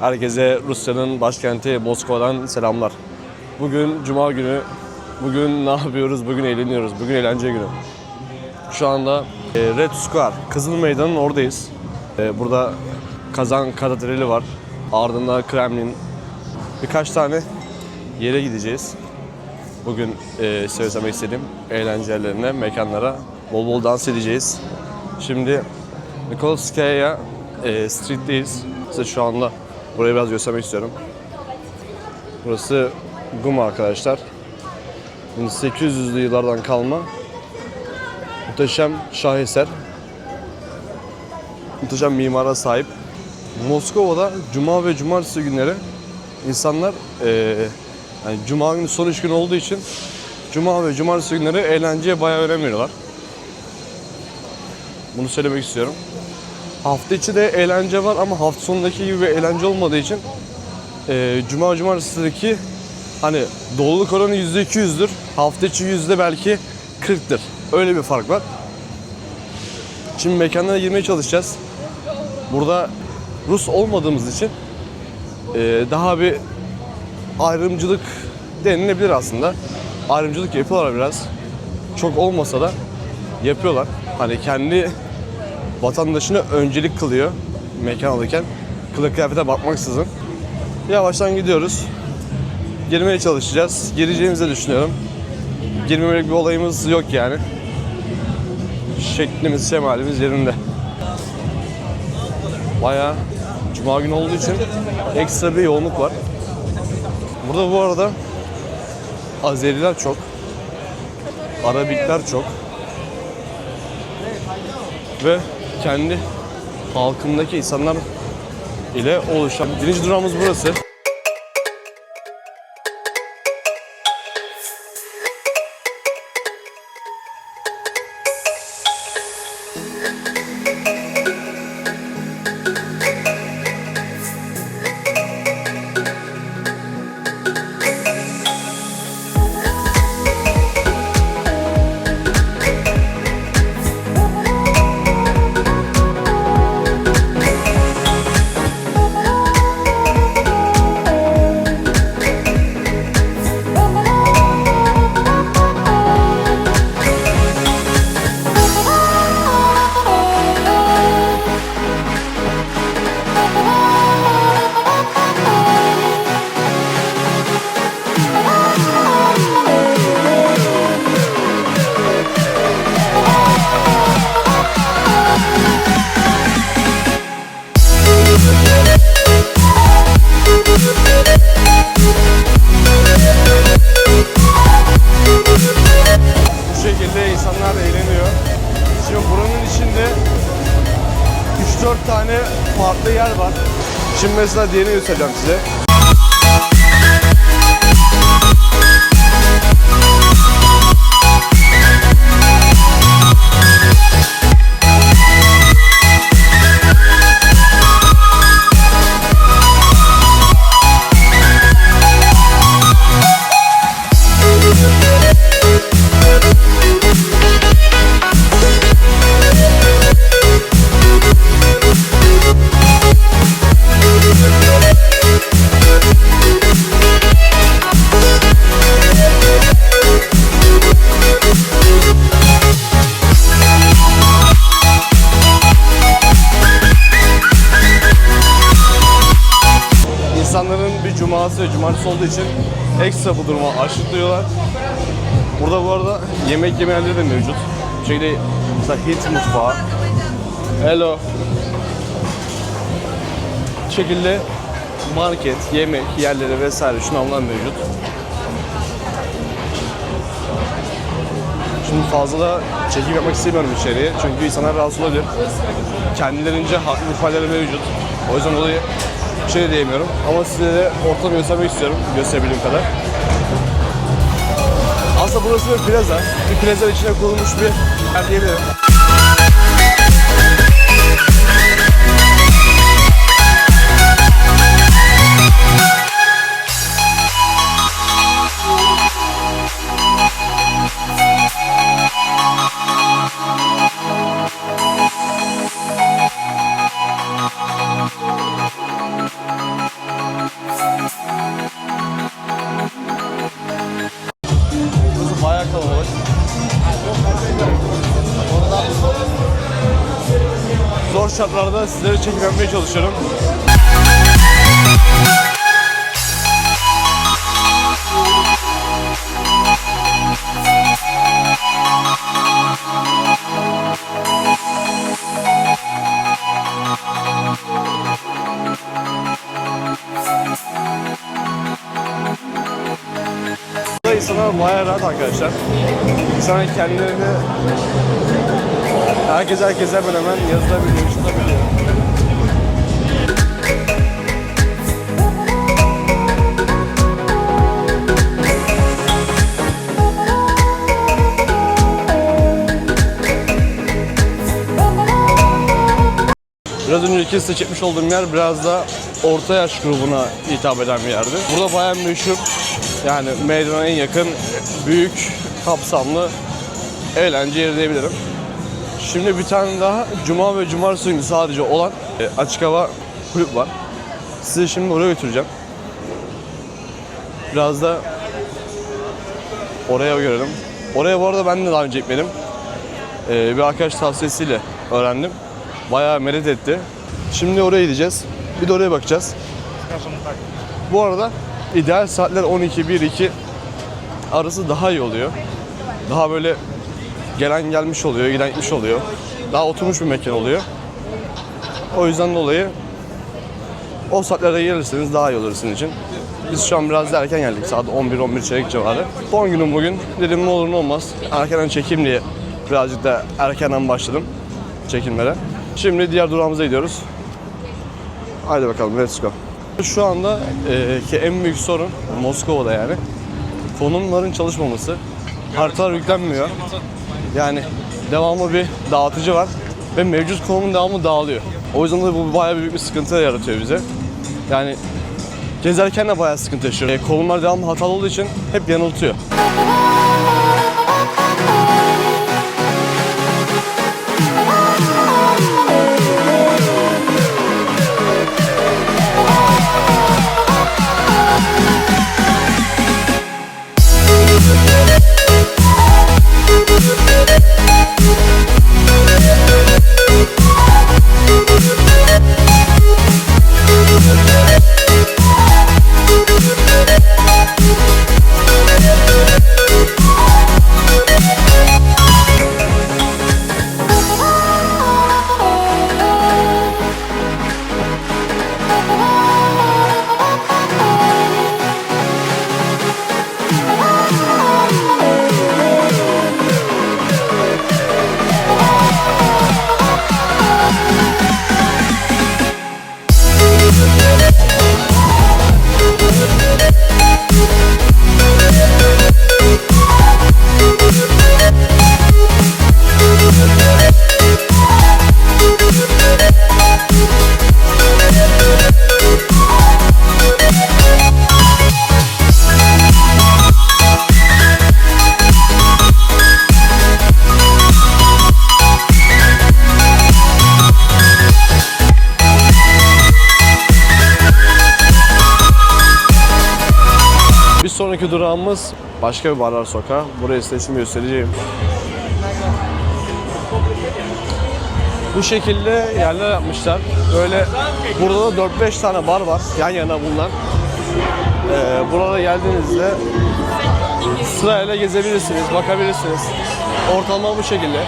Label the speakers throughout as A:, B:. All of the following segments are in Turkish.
A: Herkese Rusya'nın başkenti Moskova'dan selamlar. Bugün Cuma günü. Bugün ne yapıyoruz? Bugün eğleniyoruz. Bugün eğlence günü. Şu anda e, Red Square, Kızıl Meydan'ın oradayız. E, burada Kazan Katedrali var. Ardından Kremlin. Birkaç tane yere gideceğiz. Bugün e, söylemek istediğim eğlence mekanlara bol bol dans edeceğiz. Şimdi Nikolskaya e, Street'teyiz. Size şu anda burayı biraz göstermek istiyorum. Burası Guma arkadaşlar. 1800'lü yıllardan kalma muhteşem şaheser. Muhteşem mimara sahip. Moskova'da cuma ve cumartesi günleri insanlar eee yani cuma günü son iş günü olduğu için cuma ve cumartesi günleri eğlenceye bayağı önem veriyorlar. Bunu söylemek istiyorum. Hafta içi de eğlence var ama hafta sonundaki gibi bir eğlence olmadığı için eee cuma cumartesideki hani doluluk oranı %200'dür. Hafta içi yüzde belki 40'tır. Öyle bir fark var. Şimdi mekanlara girmeye çalışacağız. Burada Rus olmadığımız için eee, daha bir ayrımcılık denilebilir aslında. Ayrımcılık yapıyorlar biraz. Çok olmasa da yapıyorlar. Hani kendi vatandaşına öncelik kılıyor mekan alırken. Kılık kıyafete bakmaksızın. Yavaştan gidiyoruz. Girmeye çalışacağız. Gireceğimizi düşünüyorum. Girmemelik bir olayımız yok yani. Şeklimiz, şemalimiz yerinde. Bayağı Cuma günü olduğu için ekstra bir yoğunluk var. Burada bu arada Azeriler çok. Arabikler çok. Ve kendi halkındaki insanlar ile oluşan birinci durağımız burası. Şimdi mesela diğerini göstereceğim size. İnsanların bir cuması ve cumartesi olduğu için ekstra bu duruma aşıklıyorlar. Burada bu arada yemek yeme yerleri de mevcut. Bu şekilde mesela Hint mutfağı. Hello. Bu şekilde market, yemek yerleri vesaire şunlar mevcut. Şimdi fazla da çekim yapmak istemiyorum içeriye. Çünkü insanlar rahatsız olabilir. Kendilerince haklı ifadeleri mevcut. O yüzden dolayı bir şey diyemiyorum. Ama size de ortamı göstermek istiyorum. Gösterebildiğim kadar. Aslında burası bir plaza. Bir plaza içine kurulmuş bir yer diyebilirim. kalabalık. Ondan zor şartlarda sizleri çekmemeye çalışıyorum. İnsanlar bayağı rahat arkadaşlar. İnsanlar kendilerini herkes herkes hemen hemen yazılabiliyor, yazılabiliyor. Biraz önceki size çekmiş olduğum yer biraz da orta yaş grubuna hitap eden bir yerdi. Burada bayağı meşhur, yani meydana en yakın, büyük, kapsamlı eğlence yeri diyebilirim. Şimdi bir tane daha Cuma ve Cumartesi günü sadece olan e, açık hava kulüp var. Sizi şimdi oraya götüreceğim. Biraz da oraya görelim. Oraya bu arada ben de daha önce gitmedim. Ee, bir arkadaş tavsiyesiyle öğrendim. Bayağı merit etti. Şimdi oraya gideceğiz. Bir de oraya bakacağız. Bu arada ideal saatler 12-1-2 arası daha iyi oluyor. Daha böyle gelen gelmiş oluyor, giden gitmiş oluyor. Daha oturmuş bir mekan oluyor. O yüzden dolayı o saatlere gelirseniz daha iyi olur sizin için. Biz şu an biraz erken geldik. Saat 11-11 çeyrek civarı. Son günüm bugün. Dedim ne olur ne olmaz. Erkenden çekeyim diye birazcık da erkenden başladım çekimlere. Şimdi diğer durağımıza gidiyoruz. Haydi bakalım let's go. Şu anda e, ki en büyük sorun Moskova'da yani konumların çalışmaması. Haritalar yüklenmiyor. Yani devamlı bir dağıtıcı var ve mevcut konumun devamı dağılıyor. O yüzden de bu bayağı büyük bir sıkıntı yaratıyor bize. Yani gezerken de bayağı sıkıntı yaşıyor. E, konumlar devamlı hatalı olduğu için hep yanıltıyor. Sonraki durağımız başka bir barlar sokağı. Buraya şimdi göstereceğim. Bu şekilde yerler yapmışlar. Böyle burada da 4-5 tane bar var yan yana bulunan. Ee, buralara geldiğinizde sırayla gezebilirsiniz, bakabilirsiniz. Ortalama bu şekilde.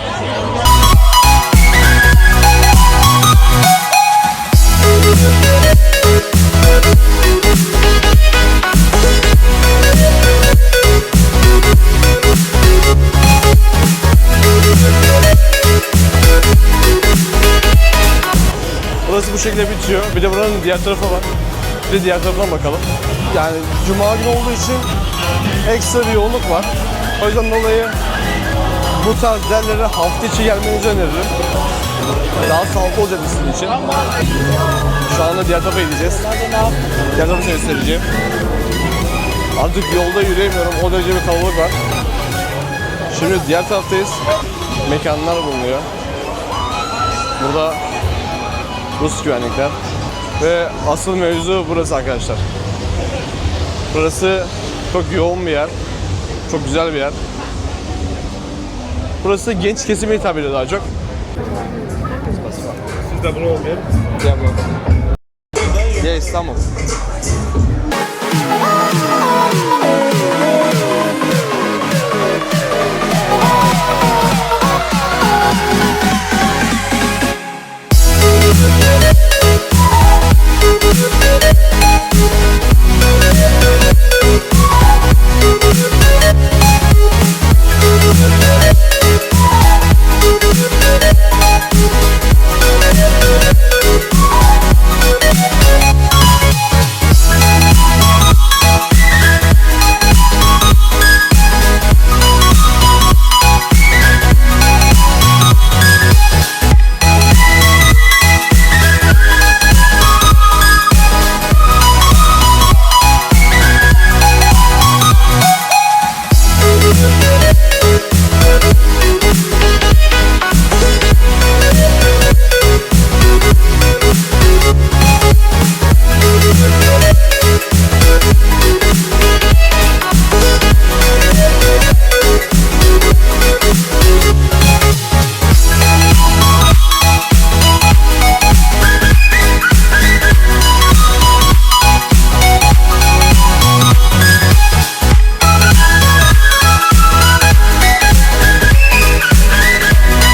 A: Burası bu şekilde bitiyor. Bir de buranın diğer tarafı var. Bir de diğer tarafına bakalım. Yani cuma günü olduğu için ekstra bir yoğunluk var. O yüzden dolayı bu tarz yerlere hafta içi gelmenizi öneririm. Daha sağlıklı olacak sizin için. Şu anda diğer tarafa gideceğiz. Diğer tarafı size göstereceğim. Artık yolda yürüyemiyorum. O derece bir kalabalık var. Şimdi diğer taraftayız. Mekanlar bulunuyor. Burada Rus güvenlikler. Ve asıl mevzu burası arkadaşlar. Burası çok yoğun bir yer. Çok güzel bir yer. Burası genç kesime hitap ediyor daha çok.
B: abone olmayalım.
A: Ya bro. Ya İstanbul. Thank you.